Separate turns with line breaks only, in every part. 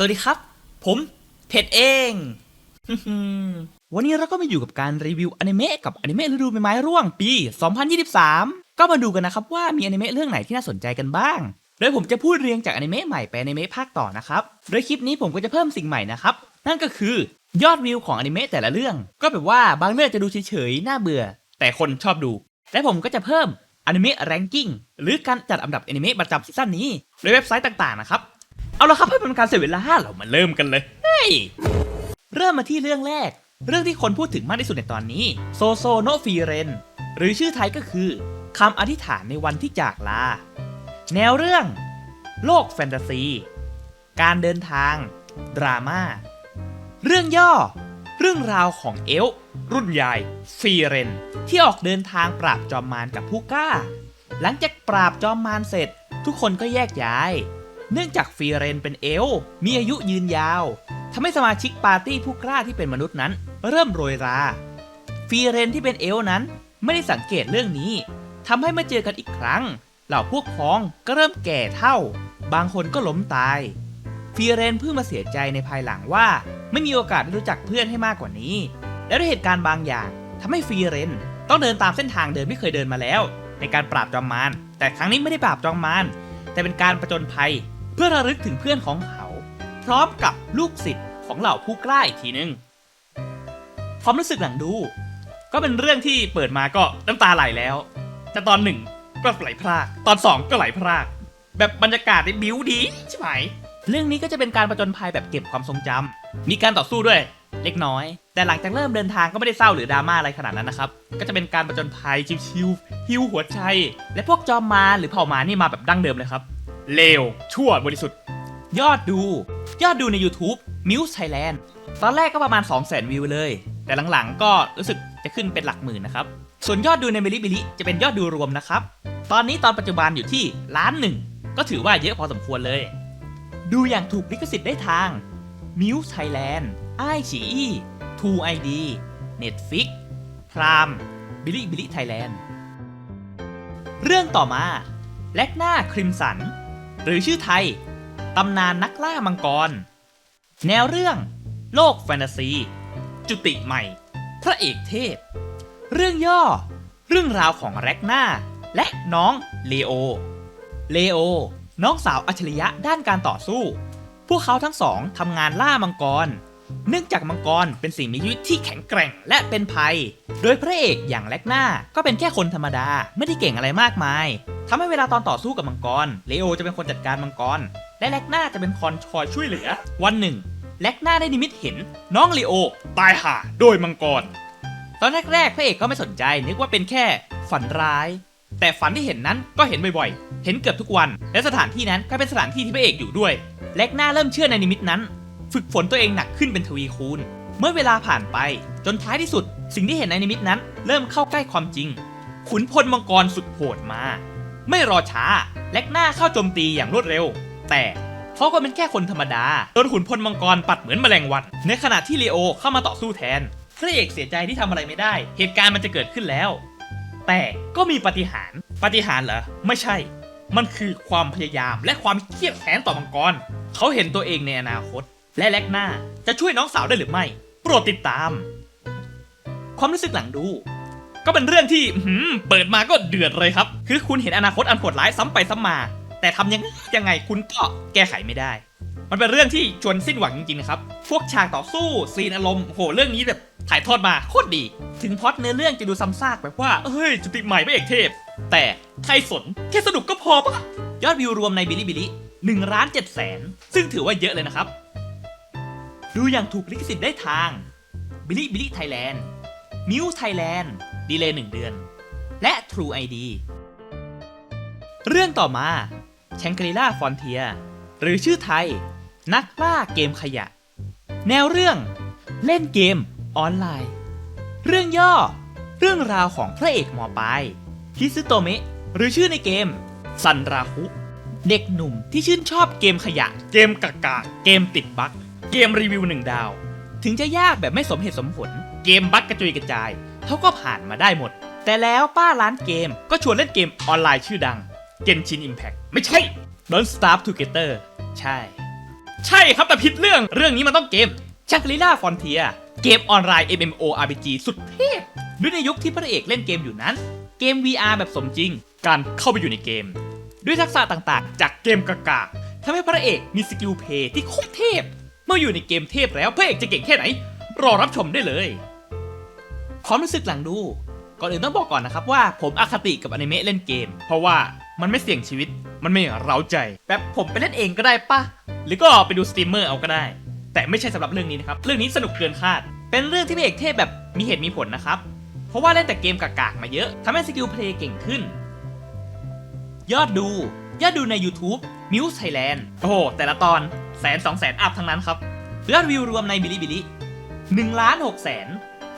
สวัสดีครับ ผมเพชรเอง วันนี้เราก็มาอยู่กับการรีวิวอนิเมะกับอนิเมะฤดูใบไม้ร่วงปี 2023 ก็มาดูกันนะครับว่ามีอนิเมะเรื่องไหนที่น่าสนใจกันบ้าง โดยผมจะพูดเรียงจากอนิเมะใหม่ไปอนิเมะภาคต่อนะครับ โดยคลิปนี้ผมก็จะเพิ่มสิ่งใหม่นะครับ นั่นก็คือยอดวิวของอนิเมะแต่ละเรื่อง ก็แบบว่าบางเรื่องจะดูเฉยๆ น่าเบื่อ แต่คนชอบดู และผมก็จะเพิ่มอนิเมะแรงกิ้งหรือการจัดอันดับอนิเมะประจำซีซั่นนี้โดยเว็บไซต์ต่างๆนะครับ เอาละครับให้เป็นการเสียเวลาเรามาเริ่มกันเลยเฮ้ยเริ่มมาที่เรื่องแรก เรื่องที่คนพูดถึงมากที่สุดในตอนนี้ โซโซโนฟีเรน หรือชื่อไทยก็คือคำอธิษฐานในวันที่จากลา แนวเรื่อง โลกแฟนตาซี การเดินทาง ดราม่า เรื่องย่อ เรื่องราวของเอลฟ์รุ่นยายฟีเรน ที่ออกเดินทางปราบจอมมารกับผู้กล้า หลังจากปราบจอมมารเสร็จ ทุกคนก็แยกย้าย เนื่องจากฟีเรนเป็นเอลมีอายุยืนยาวทำให้สมาชิกปาร์ตี้ผู้กล้าที่เป็นมนุษย์นั้น เริ่มโรยรา ฟีเรนที่เป็นเอลนั้นไม่ได้สังเกตเรื่องนี้ทำให้มาเจอกันอีกครั้ง เหล่าพวกพ้องก็เริ่มแก่เท่า บางคนก็ล้มตายฟีเรนเพิ่งมาเสียใจในภายหลังว่า ไม่มีโอกาสได้รู้จักเพื่อนให้มากกว่านี้ และด้วยเหตุการณ์บางอย่างทำให้ฟีเรนต้องเดินตามเส้นทางเดิมที่เคยเดินมาแล้ว ในการปราบจอมมารแต่ครั้งนี้ไม่ได้ปราบจอมมารแต่เป็นการประจนภัย พื่อระลึกถึงเพื่อนของเขา พร้อมกับลูกศิษย์ของเหล่าผู้กล้าอีกทีนึง ความรู้สึกหลังดู ก็เป็นเรื่องที่เปิดมาก็น้ำตาไหลแล้ว แต่ตอนหนึ่งก็ไหลพราก ตอนสองก็ไหลพราก แบบบรรยากาศในบิวดีใช่ไหม เรื่องนี้ก็จะเป็นการประจนภัยแบบเก็บความทรงจำมีการต่อสู้ด้วยเล็กน้อย แต่หลังจากเริ่มเดินทางก็ไม่ได้เศร้าหรือดราม่าอะไรขนาดนั้นนะครับ ก็จะเป็นการประจนภัยชิวๆฮิวหัวใจ และพวกจอมมารหรือเผ่ามารนี่มาแบบดั้งเดิมเลยครับ เลว ชั่วบริสุทธิ์ ยอดดู ยอดดูใน YouTube m u s e Thailand ตอนแรกก็ประมาณ 2 0 0 0 0 0 วิวเลย แต่หลังๆ ก็รู้สึกจะขึ้นเป็นหลักหมื่นนะครับ ส่วนยอดดูในบิลิบิลิจะเป็นยอดดูรวมนะครับ ตอนนี้ตอนปัจจุบันอยู่ที่ล้านหนึ่ง ก็ถือว่าเยอะพอสมควรเลย ดูอย่างถูกลิขสิทธิ์ได้ทาง m u s e Thailand i อ e 2 ID Netflix Prime บิลิบิลิ Thailand เรื่องต่อมาแลกหน้าคริมสัน หรือชื่อไทย ตำนานนักล่ามังกร แนวเรื่อง โลกแฟนตาซี จุติใหม่ พระเอกเทพ เรื่องย่อ เรื่องราวของแร็กนาและน้องเลโอ เลโอ น้องสาวอัจฉริยะด้านการต่อสู้ พวกเขาทั้งสองทำงานล่ามังกร เนื่องจากมังกรเป็นสิ่งมีชีวิตที่แข็งแกร่งและเป็นภัย โดยพระเอกอย่างแล็กนาก็เป็นแค่คนธรรมดาไม่ได้เก่งอะไรมากมาย ทำให้เวลาตอนต่อสู้กับมังกร เลโอจะเป็นคนจัดการมังกร และแล็กนาจะเป็นคอนคอยช่วยเหลือ วันหนึ่ง แล็กนาได้นิมิตเห็น น้องเลโอ ตายห่าโดยมังกร ตอนแรกๆพระเอกก็ไม่สนใจนึกว่าเป็นแค่ฝันร้าย แต่ฝันที่เห็นนั้นก็เห็นบ่อยๆ เห็นเกือบทุกวัน และสถานที่นั้นก็เป็นสถานที่ที่พระเอกอยู่ด้วย แล็กนาเริ่มเชื่อในนิมิตนั้น ฝึกฝนตัวเองหนักขึ้นเป็นทวีคูณ เมื่อเวลาผ่านไป จนท้ายที่สุด สิ่งที่เห็นในนิมิตนั้น เริ่มเข้าใกล้ความจริง ขุนพลมังกรสุดโหดมา ไม่รอช้า แล็กนาเข้าโจมตีอย่างรวดเร็ว แต่เขาก็เป็นแค่คนธรรมดาโดนขุนพลมังกรปัดเหมือนแมลงวัน ในขณะที่เลโอเข้ามาต่อสู้แทนพระเอกเสียใจที่ทำอะไรไม่ได้ เหตุการณ์มันจะเกิดขึ้นแล้ว แต่ก็มีปาฏิหารย์ปาฏิหารย์เหรอ ไม่ใช่ มันคือความพยายามและความเครียดแค้นต่อมังกร เขาเห็นตัวเองในอนาคต และแลกหน้าจะช่วยน้องสาวได้หรือไม่ โปรดติดตาม ความรู้สึกหลังดู ก็เป็นเรื่องที่หือเปิดมาก็เดือดเลยครับ คือคุณเห็นอนาคตอันโหดร้ายซ้ำไปซ้ำมา แต่ทำยังไงยังไงคุณก็แก้ไขไม่ได้ มันเป็นเรื่องที่ชวนสิ้นหวังจริงๆนะครับ พวกฉากต่อสู้ซีนอารมณ์โหเรื่องนี้แบบถ่ายทอดมาโคตรดี ถึงพอตเนื้อเรื่องจะดูซ้ำซากแบบว่าเฮ้ยจุติใหม่พระเอกเทพ แต่ใครสนแค่สนุกก็พอปะยอดวิวรวมในบิลิบิลิ1ล้าน7แสนซึ่งถือว่าเยอะเลยนะครับ ดูอย่างถูกลิขสิทธิ์ได้ทางบิลิบิลิไทยแลนด์มิวไทยแลนด์ ดีเลย์1เดือน และ True ID เรื่องต่อมา แชงกรีล่าฟอนเทียหรือชื่อไทย นักล่าเกมขยะ แนวเรื่องเล่นเกมออนไลน์ เรื่องย่อ เรื่องราวของพระเอกมอปลายฮิซึโตเมะหรือชื่อในเกมซันราคุเด็กหนุ่มที่ชื่นชอบเกมขยะ เกมกากาเกมติดบั๊กเกมรีวิวหนึ่งดาว ถึงจะยากแบบไม่สมเหตุสมผล เกมบั๊กกระจุยกระจาย เขาก็ผ่านมาได้หมด แต่แล้วป้าร้านเกมก็ชวนเล่นเกมออนไลน์ชื่อดัง Genshin Impact ไม่ใช่ Don't Starve Together ใช่ ใช่ครับแต่ผิดเรื่องเรื่องนี้มันต้องเกมชักรีล่าฟอนเทียเกมออนไลน์ MMORPG สุดเทพด้วยในยุคที่พระเอกเล่นเกมอยู่นั้น เกม VR แบบสมจริง การเข้าไปอยู่ในเกม ด้วยทักษะต่างๆ จากเกมกากาทำให้พระเอกมีสกิลเพย์ที่โคตรเทพ เมื่ออยู่ในเกมเทพแล้วพระเอกจะเก่งแค่ไหน รอรับชมได้เลย ความรู้สึกหลังดู ก่อนอื่นต้องบอกก่อนนะครับว่าผมอคติกับอนิเมะเล่นเกม เพราะว่ามันไม่เสี่ยงชีวิต มันไม่เร้าใจ แบบผมไปเล่นเองก็ได้ปะหรือก็ไปดูสตรีมเมอร์เอาก็ได้ แต่ไม่ใช่สำหรับเรื่องนี้นะครับ เรื่องนี้สนุกเกินคาด เป็นเรื่องที่พระเอกเทพแบบมีเหตุมีผลนะครับ เพราะว่าเล่นแต่เกมกากๆมาเยอะทำให้สกิลเพลย์เก่งขึ้น ยอดดู ยอดดูใน YouTube Muse Thailand โอ้โห แต่ละตอนแสนสองแสนอัพทั้งนั้นครับยอดวิวรวมในบิลิบิลิหนึ่งล้านหกแสน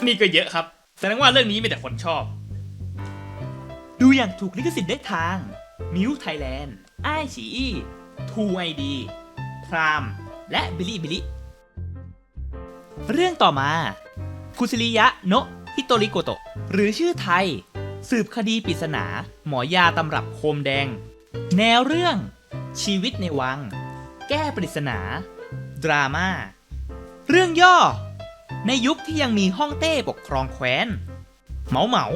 นี่ก็เยอะครับ แสดงว่าเรื่องนี้มีแต่คนชอบ ดูอย่างถูกลิขสิทธิ์ได้ทาง Muse Thailand ไอชีอีทูไอดีพรามและบิลิบิลิ เรื่องต่อมา คุซิริยะโนะฮิโตริโกโตะหรือชื่อไทย สืบคดีปริศนา หมอยาตำรับโคมแดง แนวเรื่อง ชีวิตในวัง แก้ปริศนา ดราม่า เรื่องย่อ ในยุคที่ยังมีฮ่องเต้ปกครองแคว้น เหมาเหมา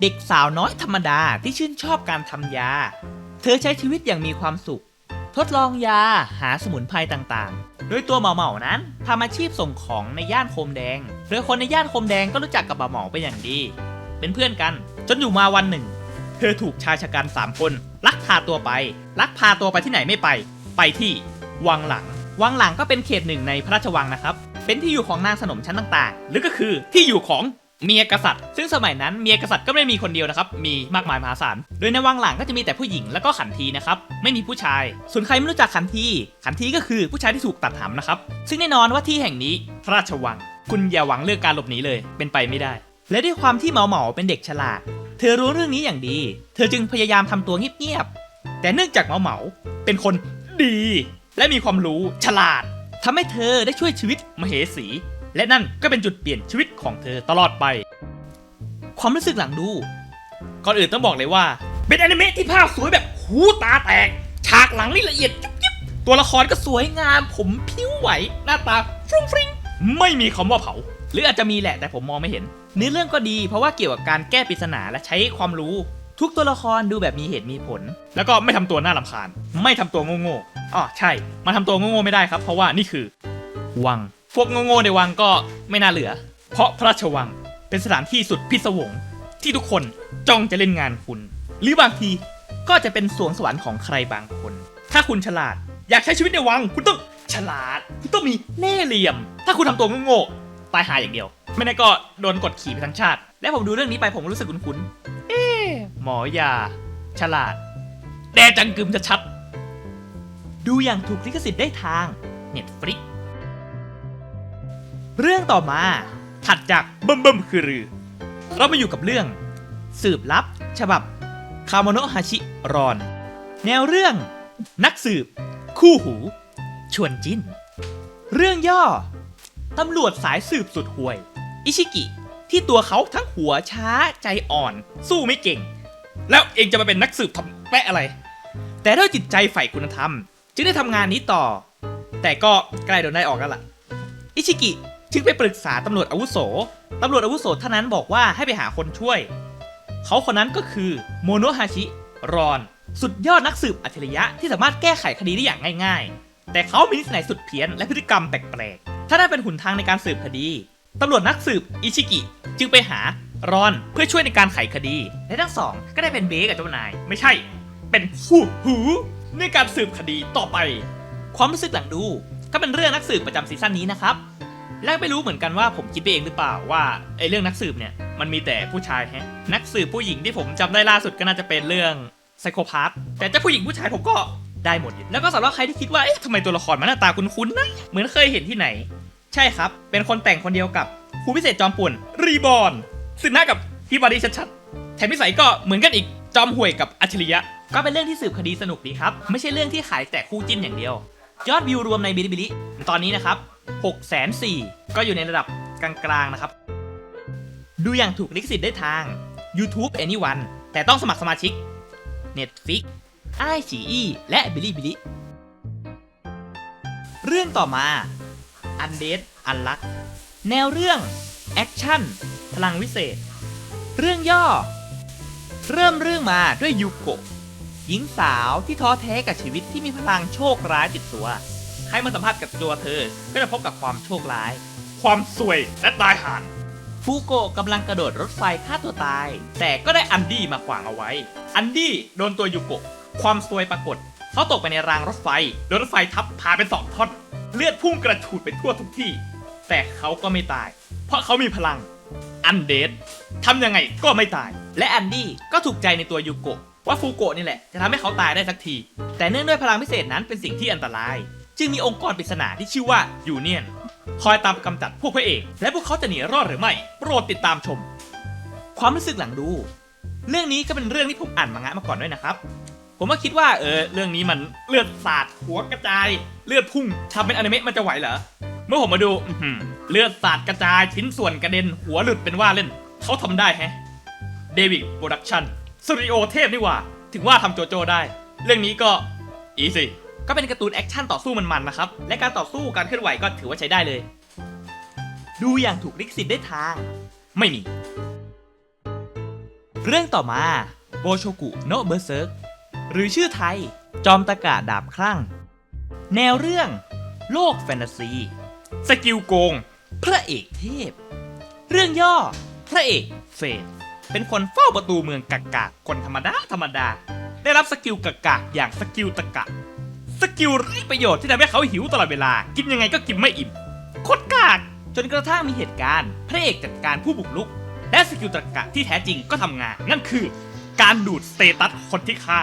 เด็กสาวน้อยธรรมดาที่ชื่นชอบการทำยา เธอใช้ชีวิตอย่างมีความสุข ทดลองยาหาสมุนไพรต่างๆ โดยตัวเหมาเหมานั้นทำอาชีพส่งของในย่านโคมแดง โดยคนในย่านโคมแดงก็รู้จักกับเหมาเหมาเป็นอย่างดี เป็นเพื่อนกัน จนอยู่มาวันหนึ่ง เธอถูกชายชะกันสามคนลักพาตัวไป ลักพาตัวไปที่ไหนไม่ไป ไปที่วังหลัง วังหลังก็เป็นเขตหนึ่งในพระราชวังนะครับ เป็นที่อยู่ของนางสนมชั้นต่างๆ หรือก็คือที่อยู่ของเมียกษัตริย์ ซึ่งสมัยนั้นเมียกษัตริย์ก็ไม่ได้มีคนเดียวนะครับ มีมากมายมหาศาล โดยในวังหลังก็จะมีแต่ผู้หญิงแล้วก็ขันทีนะครับ ไม่มีผู้ชาย ส่วนใครไม่รู้จักขันที ขันทีก็คือผู้ชายที่ถูกตัดหำนะครับ ซึ่งแน่นอนว่าที่แห่งนี้พระราชวัง คุณอย่าหวังเรื่องการหลบหนีเลย เป็นไปไม่ได้ และด้วยความที่เหมาเหมาเป็นเด็กฉลาด เธอรู้เรื่องนี้อย่างดี เธอจึงพยายามทำตัวเงียบๆ แต่เนื่องจากเหมาเหมาเป็นคนดี และมีความรู้ฉลาด ทำให้เธอได้ช่วยชีวิตมเหสี และนั่นก็เป็นจุดเปลี่ยนชีวิตของเธอตลอดไป ความรู้สึกหลังดู ก่อนอื่นต้องบอกเลยว่า เป็นอนิเมะที่ภาพสวยแบบหูตาแตก ฉากหลังนี่ละเอียดยิบยิบตัวละครก็สวยงาม ผมผิวไหว หน้าตาฟรุ้งฟริ้งไม่มีคำว่าเผา หรืออาจจะมีแหละแต่ผมมองไม่เห็น เนื้อเรื่องก็ดีเพราะว่าเกี่ยวกับการแก้ปริศนาและใช้ความรู้ ทุกตัวละครดูแบบมีเหตุมีผล แล้วก็ไม่ทำตัวน่ารำคาญ ไม่ทำตัวโง่ๆ อ๋อใช่ มาทำตัวโง่ๆไม่ได้ครับ เพราะว่านี่คือ วัง พวกโง่ๆในวังก็ไม่น่าเหลือ เพราะพระราชวังเป็นสถานที่สุดพิศวงที่ทุกคนจ้องจะเล่นงานคุณ หรือบางทีก็จะเป็นสวงสวรรค์ของใครบางคน ถ้าคุณฉลาด อยากใช้ชีวิตในวัง คุณต้องฉลาด คุณต้องมีเล่ห์เหลี่ยม ถ้าคุณทำตัวโง่ๆตายหายอย่างเดียว ไม่ได้ก็โดนกดขี่ไปทั้งชาติ และผมดูเรื่องนี้ไปผมรู้สึกคุ้นๆเอ๊หมอยา ฉลาด แดจังกึมจะชัด ดูอย่างถูกลิขสิทธิ์ได้ทาง Netflix เรื่องต่อมาถัดจากเบิ่มเบิ่มคือรือ เรามาอยู่กับเรื่อง สืบลับ ฉบับคาโมโนฮาชิรอน แนวเรื่องนักสืบ คู่หู ชวนจิ้น เรื่องย่อ ตำรวจสายสืบสุดห่วย อิชิกิ ที่ตัวเขาทั้งหัวช้าใจอ่อน สู้ไม่เก่ง แล้วเองจะมาเป็นนักสืบทำแปะอะไร แต่ด้วยจิตใจใฝ่คุณธรรม จึงได้ทำงานนี้ต่อ แต่ก็ใกล้โดนได้ออกแล้วล่ะ อิชิกิจึงไปปรึกษาตำรวจอาวุโสตำรวจอาวุโสท่านนั้นบอกว่าให้ไปหาคนช่วย เขาคนนั้นก็คือโมโนฮาชิ รอน สุดยอดนักสืบอัจฉริยะที่สามารถแก้ไขคดีได้อย่างง่าย ๆ แต่เขามีนิสัยสุดเพี้ยนและพฤติกรรมแปลกๆ ถ้าได้เป็นหุนทางในการสืบคดีตำรวจนักสืบอิชิกิจึงไปหารอนเพื่อช่วยในการไขคดี และทั้งสองก็ได้เป็นเบกับเจ้านาย ไม่ใช่ เป็นผู้หู ในการสืบคดีต่อไป ความรู้สึกหลังดู ก็เป็นเรื่องนักสืบประจำซีซั่นนี้นะครับ และไม่รู้เหมือนกันว่าผมคิดไปเองหรือเปล่าว่าไอ้เรื่องนักสืบเนี่ยมันมีแต่ผู้ชายแฮะนักสืบผู้หญิงที่ผมจำได้ล่าสุดก็น่าจะเป็นเรื่องไซโคพาธแต่จ้าผู้หญิงผู้ชายผมก็ได้หมด แล้วก็สำหรับใครที่คิดว่าเอ๊ะทำไมตัวละครมันหน้าตาคุ้นๆนะเหมือนเคยเห็นที่ไหน ใช่ครับ เป็นคนแต่งคนเดียวกับครูพิเศษจอมป่วนรีบอนซึ่งหน้ากับพี่บอดี้ชัดๆแถมนิสัยก็เหมือนกันอีกจอมห่วยกับอัจฉริยะ ก็เป็นเรื่องที่สืบคดีสนุกดีครับ ไม่ใช่เรื่องที่ขายแต่คู่จิ้นอย่างเดียว ยอดวิวรวมในบิลิบิลิตอนนี้นะครับ6 4 0 0 0ก็อยู่ในระดับกลางๆนะครับ ดูอย่างถูกลิขสิทธิ์ได้ทาง YouTube Anyone แต่ต้องสมัครสมาชิก Netflix i อ e และ Bilibili เรื่องต่อมาอันเดดอันลัก แนวเรื่อง แอคชั่น พลังวิเศษ เรื่องย่อ เริ่มเรื่องมาด้วยยูโกะ หญิงสาวที่ท้อแท้กับชีวิตที่มีพลังโชคร้ายติดตัว ใครมาสัมผัสกับตัวเธอ ก็จะพบกับความโชคร้าย ความสวยและตายห่านฟูโกะกำลังกระโดดรถไฟฆ่าตัวตาย แต่ก็ได้อันดี้มาขวางเอาไว้ อันดี้โดนตัวยูโกะความซวยปรากฏ เขาตกไปในรางรถไฟ โดนรถไฟทับพาเป็นสองท่อน เลือดพุ่งกระฉูดไปทั่วทุกที่ แต่เขาก็ไม่ตาย เพราะเขามีพลัง อันเดดทำยังไงก็ไม่ตาย และอันดี้ก็ถูกใจในตัวยูโกะ ว่าฟูโกะนี่แหละจะทำให้เขาตายได้สักที แต่เนื่องด้วยพลังพิเศษนั้นเป็นสิ่งที่อันตราย จึงมีองค์กรปริศนาที่ชื่อว่ายูเนียนคอยตามกำจัดพวกพระเอก และพวกเขาจะหนีรอดหรือไม่ โปรดติดตามชม ความรู้สึกหลังดู เรื่องนี้ก็เป็นเรื่องที่ผมอ่านมังงะมาก่อนด้วยนะครับ ผมก็คิดว่าเออเรื่องนี้มันเลือดสาดหัวกระจาย เลือดพุ่งทำเป็นอนิเมะมันจะไหวเหรอเมื่อผมมาดูเลือดสาดกระจายชิ้นส่วนกระเด็นหัวหลุดเป็นว่าเล่น เขาทำได้แฮะเดวิดโปรดักชั่น สตูดิโอเทพนี่หว่า ถึงว่าทำโจโจได้ เรื่องนี้ก็อีสิก็เป็นการ์ตูนแอคชั่นต่อสู้มันๆนะครับ และการต่อสู้การเคลื่อนไหวก็ถือว่าใช้ได้เลย ดูอย่างถูกลิขสิทธิ์ได้ทาง ไม่มี เรื่องต่อมาโบโชกุโนเบอร์เซิร์กหรือชื่อไทย จอมตะกาดาบคลั่ง แนวเรื่อง โลกแฟนตาซี สกิลโกง พระเอกเทพ เรื่องย่อ พระเอกเฟด เป็นคนเฝ้าประตูเมืองกากาคนธรรมดาธรรมดา ได้รับสกิลกากาอย่างสกิลตะกะ สกิลไร้ประโยชน์ที่ทำให้เขาหิวตลอดเวลา กินยังไงก็กินไม่อิ่มโคตรกากจนกระทั่งมีเหตุการณ์ พระเอกจัดการผู้บุกรุก และสกิลตะกะที่แท้จริงก็ทำงาน นั่นคือ การดูดสเตตัสคนที่ฆ่า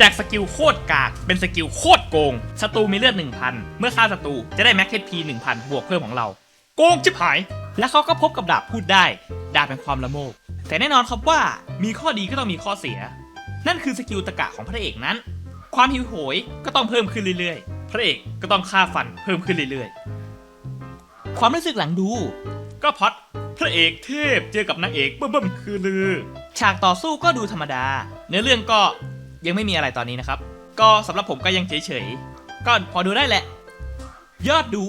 จากสกิลโคตรกาก เป็นสกิลโคตรโกงศัตรูมีเลือด 1,000 เมื่อฆ่าศัตรูจะได้แม็กเทพี1,000 บวกเพิ่มของเรา โกงชิบหาย และเขาก็พบกับดาบพูดได้ ดาบเป็นความละโมบแต่แน่นอนครับว่ามีข้อดีก็ต้องมีข้อเสีย นั่นคือสกิลตะกะของพระเอกนั้น ความหิวโหยก็ต้องเพิ่มขึ้นเรื่อยๆ พระเอกก็ต้องฆ่าฟันเพิ่มขึ้นเรื่อยๆ ความรู้สึกหลังดู ก็พอดพระเอกเทพเจอกับนางเอกเบิ่มๆคือลือ ฉากต่อสู้ก็ดูธรรมดา เนื้อเรื่องก็ยังไม่มีอะไรตอนนี้นะครับ ก็สำหรับผมก็ยังเฉยๆ ก็พอดูได้แหละ ยอดดู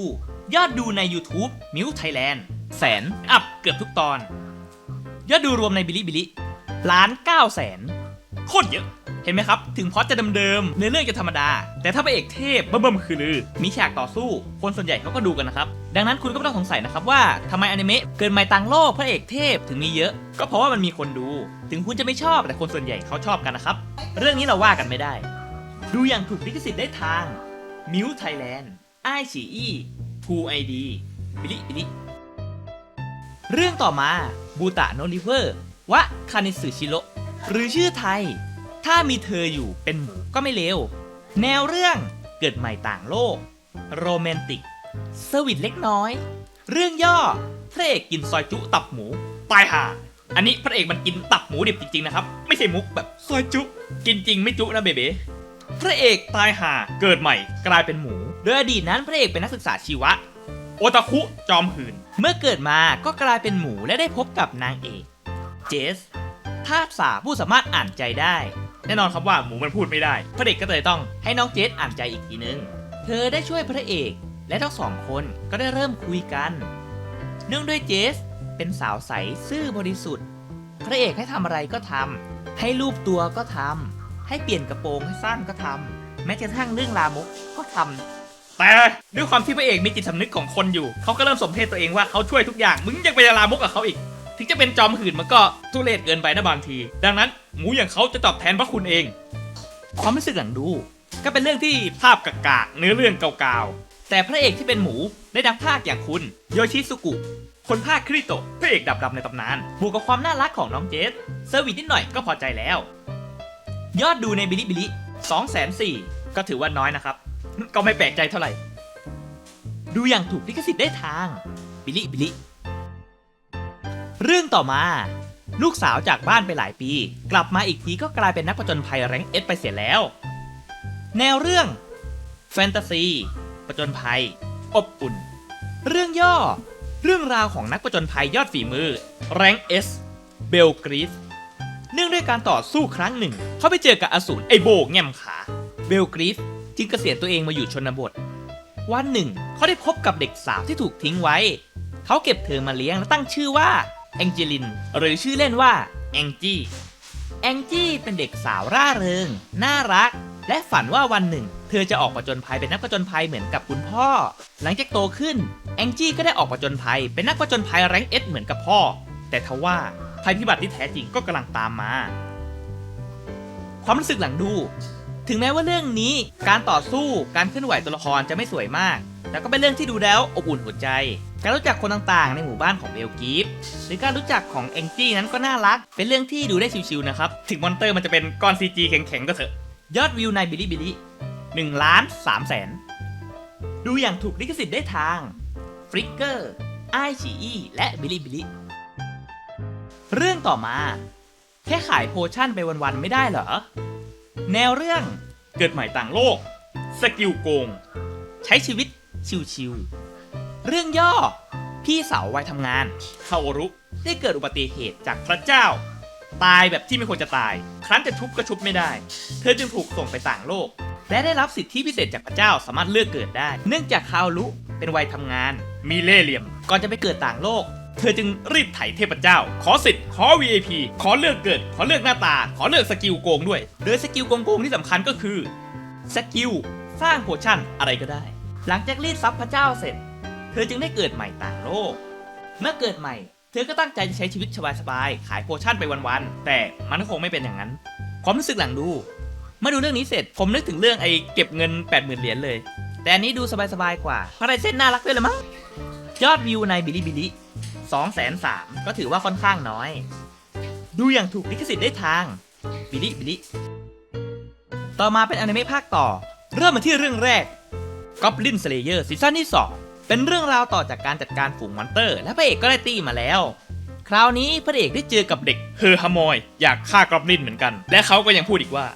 ยอดดูใน YouTube มิวไทยแลนด์ แสนอัพเกือบทุกตอน ยอดดูรวมในบิลิบิลิล้านเก้าแสนโคตรเยอะ เห็นไหมครับ ถึงพอจะเดิมๆเนื้อเรื่องจะธรรมดา แต่ถ้าพระเอกเทพเบิ่มคือลือ มีฉากต่อสู้ คนส่วนใหญ่เขาก็ดูกันนะครับ ดังนั้นคุณก็ไม่ต้องสงสัยนะครับว่าทำไมอนิเมะเกินไมตังโลกพระเอกเทพถึงมีเยอะ ก็เพราะว่ามันมีคนดู ถึงคุณจะไม่ชอบแต่คนส่วนใหญ่เขาชอบกันนะครับ เรื่องนี้เราว่ากันไม่ได้ ดูอย่างถูกลิขสิทธิ์ได้ทางมิวไทยแลนด์ไอฉีอีทูไอดีบิลิบิลิ เรื่องต่อมาบูตะโนริเวอร์วะคานิสึชิโรหรือชื่อไทย ถ้ามีเธออยู่เป็นหมูก็ไม่เลวแนวเรื่องเกิดใหม่ต่างโลก โรแมนติกเซอร์วิสเล็กน้อย เรื่องย่อพระเอกกินซอยจุตับหมู ตายห่าอันนี้พระเอกมันกินตับหมูดิบจริงๆนะครับ ไม่ใช่มุกแบบซอยจุ กินจริงไม่จุนะเบเบพระเอกตายห่าเกิดใหม่กลายเป็นหมูโดยอดีตนั้นพระเอกเป็นนักศึกษาชีวะ โอตาคุจอมหืน เมื่อเกิดมาก็กลายเป็นหมูและได้พบกับนางเอก เจสทาสสาวผู้สามารถอ่านใจได้ แน่นอนครับว่าหมูมันพูดไม่ได้พระเอกก็เลยต้องให้น้องเจสอ่านใจอีกทีนึง เธอได้ช่วยพระเอกและทั้งสองคนก็ได้เริ่มคุยกัน เนื่องด้วยเจส เป็นสาวใสซื่อบริสุทธิ์ พระเอกให้ทำอะไรก็ทำให้รูปตัวก็ทำให้เปลี่ยนกระโปรงให้สั้นก็ทำแม้กระทั่งเรื่องลามกก็ทำ แต่ด้วยความที่พระเอกมีจิตสำนึกของคนอยู่ เขาก็เริ่มสมเพศตัวเองว่าเขาช่วยทุกอย่าง มึงยังไปลามกกับเขาอีก ถึงจะเป็นจอมหื่นมันก็ทุเรศเกินไปนะบางที ดังนั้นหมูอย่างเขาจะตอบแทนพระคุณเอง ความรู้สึกหลังดู ก็เป็นเรื่องที่ภาพกากาเนื้อเรื่องเก่าๆ แต่พระเอกที่เป็นหมูได้ดังภาคอย่างคุณโยชิสุกุ คนภาคคริโตะพระเอกดับดำในตำนาน บวกกับความน่ารักของน้องเจสเซอร์วิสนิดหน่อยก็พอใจแล้ว ยอดดูในบิลิบิลิ2 4 0 0 0ก็ถือว่าน้อยนะครับ ก็ไม่แปลกใจเท่าไหร่ ดูอย่างถูกลิขสิทธิ์ได้ทางบิลิบิลิ เรื่องต่อมา ลูกสาวจากบ้านไปหลายปี กลับมาอีกทีก็กลายเป็นนักผจญภัยแรงเอสไปเสียแล้ว แนวเรื่องแฟนตาซีผจญภัย อบอุ่น เรื่องย่อ เรื่องราวของนักผจญภัยยอดฝีมือ แรงเอสเบลกรีสเนื่องด้วยการต่อสู้ครั้งหนึ่ง เขาไปเจอกับอสูรไอโบแง่มขา เบลกรีส จึงเกษียณตัวเองมาอยู่ชนบท วันหนึ่ง เขาได้พบกับเด็กสาวที่ถูกทิ้งไว้ เขาเก็บเธอมาเลี้ยงและตั้งชื่อว่าแองเจลิน หรือชื่อเล่นว่าแองจี้แองจี้เป็นเด็กสาวร่าเริง น่ารัก และฝันว่าวันหนึ่ง เธอจะออกผจญภัยเป็นนักผจญภัยเหมือนกับคุณพ่อ หลังจากโตขึ้นแองจี้ก็ได้ออกผจญภัยเป็นนักผจญภัยแรงเอสเหมือนกับพ่อ แต่ทว่าภัยพิบัติที่แท้จริงก็กำลังตามมา ความรู้สึกหลังดู ถึงแม้ว่าเรื่องนี้การต่อสู้การเคลื่อนไหวตัวละครจะไม่สวยมาก แต่ก็เป็นเรื่องที่ดูแล้วอบอุ่นหัวใจ การรู้จักคนต่างๆ ในหมู่บ้านของเบลกีฟหรือการรู้จักของแองจี้นั้นก็น่ารัก เป็นเรื่องที่ดูได้ชิวๆนะครับ ถึงมอนเตอร์มันจะเป็นก้อน CG แข็งๆก็เถอะ ยอดวิวในบิลิบิลิ1ล้าน3แสนดูอย่างถูกลิขสิทธิ์ได้ทางฟลิกเกอร์ไอชีอีและบิลิบิลิเรื่องต่อมา แค่ขายโพชั่นไปวันๆไม่ได้เหรอ แนวเรื่องเกิดใหม่ต่างโลก สกิลโกง ใช้ชีวิตชิวๆเรื่องย่อ พี่สาววัยทำงานคาโอรุได้เกิดอุบัติเหตุจากพระเจ้า ตายแบบที่ไม่ควรจะตาย ครั้นจะชุบก็ชุบไม่ได้ เธอจึงถูกส่งไปต่างโลก และได้รับสิทธิพิเศษจากพระเจ้าสามารถเลือกเกิดได้ เนื่องจากคาโอรุเป็นวัยทำงาน มีเล่ห์เหลี่ยม ก่อนจะไปเกิดต่างโลก เธอจึงรีบไถเทพเจ้า ขอสิทธิ์ ขอ VIP ขอเลือกเกิด ขอเลือกหน้าตา ขอเลือกสกิลโกงด้วย โดยสกิลโกงๆที่สำคัญก็คือสกิลสร้างโพชั่นอะไรก็ได้ หลังจากรีดซับพระเจ้าเสร็จ เธอจึงได้เกิดใหม่ต่างโลก เมื่อเกิดใหม่ เธอก็ตั้งใจจะใช้ชีวิตสบายๆขายโพชั่นไปวันๆ แต่มันก็คงไม่เป็นอย่างนั้น ความรู้สึกหลังดูเมื่อดูเรื่องนี้เสร็จผมนึกถึงเรื่องไอ้เก็บเงิน 80,000เหรียญเลย แต่อันนี้ดูสบายๆกว่าเพราะไรเส้นน่ารักด้วยละมั้งยอดวิวในบิลิบิลิ 2 3 0 0 0ก็ถือว่าค่อนข้างน้อย ดูอย่างถูกลิขสิทธิ์ได้ทางบิลิบิลิต่อมาเป็นอนิเมะภาคต่อ เริ่มมาที่เรื่องแรก Goblin Slayer ซีซั่นที่ 2 เป็นเรื่องราวต่อจากการจัดการฝูงมอนเตอร์ และพระเอกก็ได้ตี้มาแล้ว คราวนี้พระเอกได้เจอกับเด็กเฮอร์ฮามอย อยากฆ่ากอบลินเหมือนกัน และเขาก็ยังพูดอีกว่า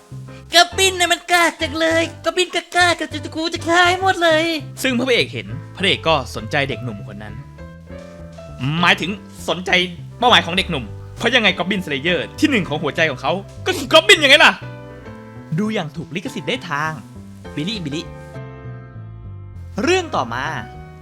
กระปิ้นน่ะมันกล้าจังเลยกระปิ้นกล้าๆกับจุกูจะคลายหมดเลย
ซึ่งพระเอกเห็น พระเอกก็สนใจเด็กหนุ่มคนนั้น หมายถึงสนใจเป้าหมายของเด็กหนุ่ม เพราะยังไงกอบบินสเลเยอร์ที่หนึ่งของหัวใจของเขา ก็คือกอบบินยังไงล่ะ ดูอย่างถูกลิขสิทธิ์ได้ทาง บิลลี่บิลลี่ เรื่องต่อมา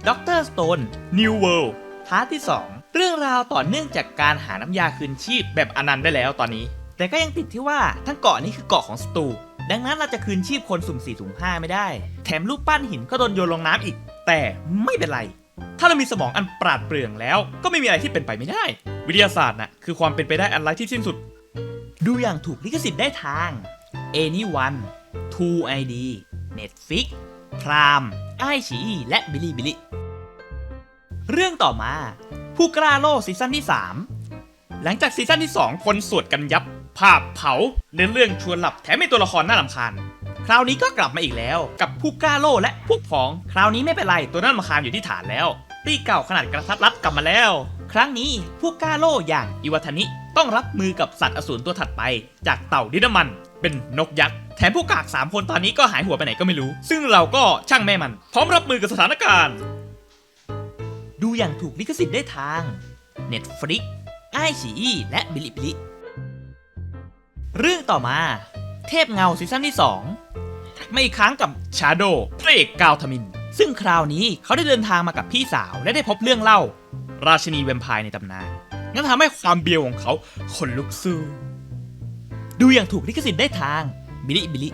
ด็อกเตอร์สโตน New World พาร์ทที่ 2 เรื่องราวต่อเนื่องจากการหาน้ำยาคืนชีพแบบอนันต์ได้แล้วตอนนี้ แต่ก็ยังติดที่ว่าทั้งเกาะนี้คือเกาะของสตู ดังนั้นเราจะคืนชีพคนสุ่ม4สุ่ม5ไม่ได้ แถมรูปปั้นหินก็โดนโยนลงน้ำอีก แต่ไม่เป็นไร ถ้าเรามีสมองอันปราดเปรื่องแล้ว ก็ไม่มีอะไรที่เป็นไปไม่ได้ วิทยาศาสตร์น่ะคือความเป็นไปได้อันไร้ที่สิ้นสุด ดูอย่างถูกลิขสิทธิ์ได้ทาง Anyone 2ID Netflix Prime ไอชีและบิลิบิลิเรื่องต่อมา ผู้กล้าโลกซีซั่นที่ 3 หลังจากซีซั่นที่ 2 คนสวดกันยับ ภาพเผาเนื้อเรื่องชวนหลับแถมมีตัวละครน่าลำคาญ คราวนี้ก็กลับมาอีกแล้ว กับผู้กล้าโลและพวกพ้อง คราวนี้ไม่เป็นไรตัวน่าลำคาญอยู่ที่ฐานแล้ว ตีเก่าขนาดกระทัดรัดกลับมาแล้ว ครั้งนี้ผู้กล้าโลอย่างอิวาทานิต้องรับมือกับสัตว์อสูรตัวถัดไป จากเต่าดินน้ำมัน เป็นนกยักษ์แถมผู้กากสามคนตอนนี้ก็หายหัวไปไหนก็ไม่รู้ ซึ่งเราก็ช่างแม่มัน พร้อมรับมือกับสถานการณ์ ดูอย่างถูกลิขสิทธิ์ได้ทาง Netflix ไอชีและบิลิบิลิเรื่องต่อมา เทพเงาซีซั่นที่ 2 ไม่ครั้งกับชาโดพรกกาวทมิน ซึ่งคราวนี้เขาได้เดินทางมากับพี่สาวและได้พบเรื่องเล่า ราชินีแวมไพร์ในตำนานนั่นทำให้ความเบียวของเขาขนลุกสู้ดูอย่างถูกลิขสิทธิ์ได้ทางบิลิบิลิ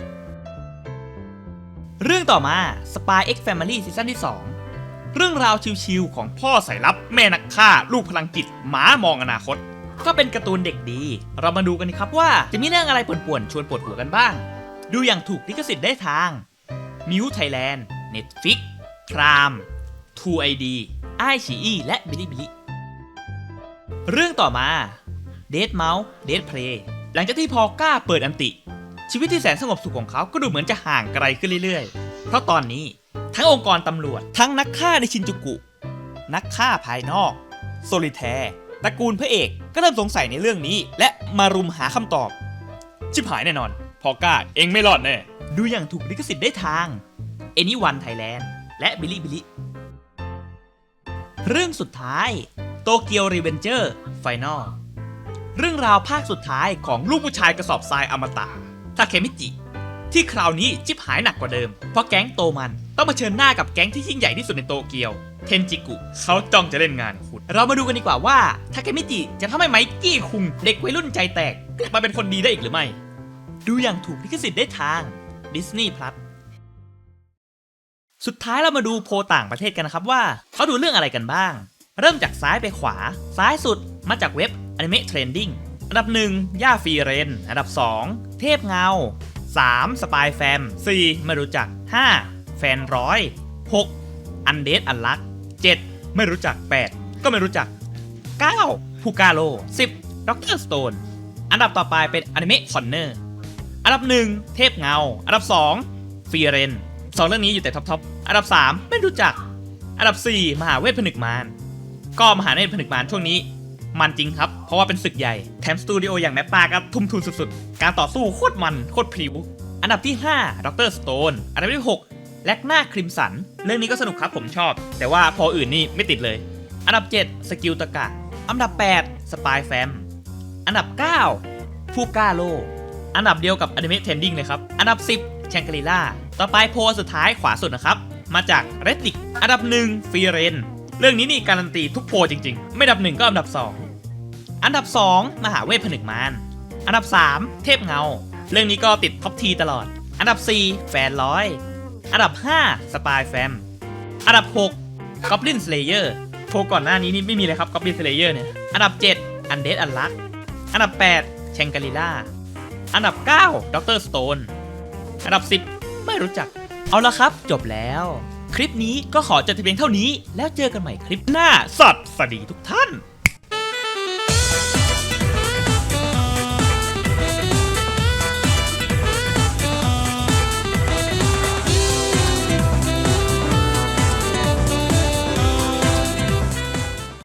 เรื่องต่อมา Spy X Family ซีซั่นที่ 2 เรื่องราวชิวๆของพ่อสายลับแม่นักฆ่า ลูกพลังจิตหมามองอนาคต ก็เป็นการ์ตูนเด็กดี เรามาดูกันครับว่าจะมีเรื่องอะไรป่วนๆชวนปวดหัวกันบ้าง ดูอย่างถูกลิขสิทธิ์ได้ทางมิวไทยแลนด์ Netflix พราม 2ID ไอชีอีและบิลิบิลิเรื่องต่อมาเด d เมาส์เด d เพลย์หลังจากที่พอก้าเปิดอันติ ชีวิตที่แสนสงบสุขของเขาก็ดูเหมือนจะห่างไกลขึ้นเรื่อยๆ เพราะตอนนี้ทั้งองค์กรตำรวจ ทั้งนักฆ่าในชินจูกุ นักฆ่าภายนอก โซลิแทร์ตระกูลพระเอกก็เริ่มสงสัยในเรื่องนี้ และมารุมหาคำตอบ ชิบหายแน่นอน พอก้าเองไม่รอดแน่ ดูอย่างถูกลิขสิทธิ์ได้ทาง Anyone Thailand และ Billy Billy เรื่องสุดท้ายโตเกียวรีเวนเจอร์ไฟนอลเรื่องราวภาคสุดท้ายของลูกผู้ชายกระสอบทรายอมตะทาเคมิจิ ที่คราวนี้จิบหายหนักกว่าเดิม เพราะแก๊งโตมันต้องมาเชิญหน้ากับแก๊งที่ยิ่งใหญ่ที่สุดในโตเกียว เทนจิกุ เขาจ้องจะเล่นงานคุณ เรามาดูกันดีกว่าว่าทาเคมิจิจะทำให้ไมกี้คุงเด็กวัยรุ่นใจแตกกลับมาเป็นคนดีได้อีกหรือไม่ ดูอย่างถูกลิขสิทธิ์ได้ทาง Disney Plus สุดท้ายเรามาดูโพลต่างประเทศกันนะครับว่า เขาดูเรื่องอะไรกันบ้าง เริ่มจากซ้ายไปขวา ซ้ายสุดมาจากเว็บ Anime Trending อันดับ 1 ย่าฟีเรน อันดับ 2 เทพเงา 3 สปายแฟม 4 ไม่รู้จัก 5 แฟนร้อย 6 อันเดดอันลัก 7 ไม่รู้จัก 8 ก็ไม่รู้จัก9พูกาโล 10 ด็อกเตอร์สโตน อันดับต่อไปเป็นอนิเมะคอนเนอร์ อันดับ 1 เทพเงา อันดับ2ฟีเรนสองเรื่องนี้อยู่แต่ท็อปทอปอันดับ 3 ไม่รู้จัก อันดับ 4 มหาเวทผนึกมารก็มหาเวทผนึกมารช่วงนี้ มันจริงครับ เพราะว่าเป็นศึกใหญ่ แถมสตูดิโออย่างแมปปาก็ทุ่มทุนสุดๆ การต่อสู้โคตรมันโคตรพริ้ว อันดับที่5ด็อกเตอร์สโตนอันดับที่ 6 แลกหน้าคริมสัน เรื่องนี้ก็สนุกครับผมชอบ แต่ว่าพออื่นนี่ไม่ติดเลย อันดับ 7 สกิลตะกะ อันดับ 8 สปายแฟม อันดับ9ฟูกาโล อันดับเดียวกับอนิเมะเทนดิ้งเลยครับ อันดับ 10แชงกรีล่าต่อไปโพลสุดท้ายขวาสุดนะครับ มาจาก r e d d i t อันดับ1ฟีเรน เรื่องนี้นี่การันตีทุกโพลจริงๆ ไม่อันดับ 1 ก็อันดับ 2 อันดับ 2 มหาเวทผนึกมารอันดับ 3 เทพเงา เรื่องนี้ก็ติดท็อปทีตลอด อันดับ 4 แฟนร้อย อันดับ 5 สปายแฟม อันดับ6 Goblin Slayer โพลก่อนหน้านี้นี่ไม่มีเลยครับ Goblin Slayer เนี่ย อันดับ7 Undead Unluck อันดับ 8 แชงกรีล่า อันดับ 9ด็อกเตอร์สโตนอันดับ 10 ไม่รู้จัก เอาละครับ จบแล้ว คลิปนี้ก็ขอจบแต่เพียงเท่านี้ แล้วเจอกันใหม่คลิปหน้าสัตว์สวัสดีทุกท่าน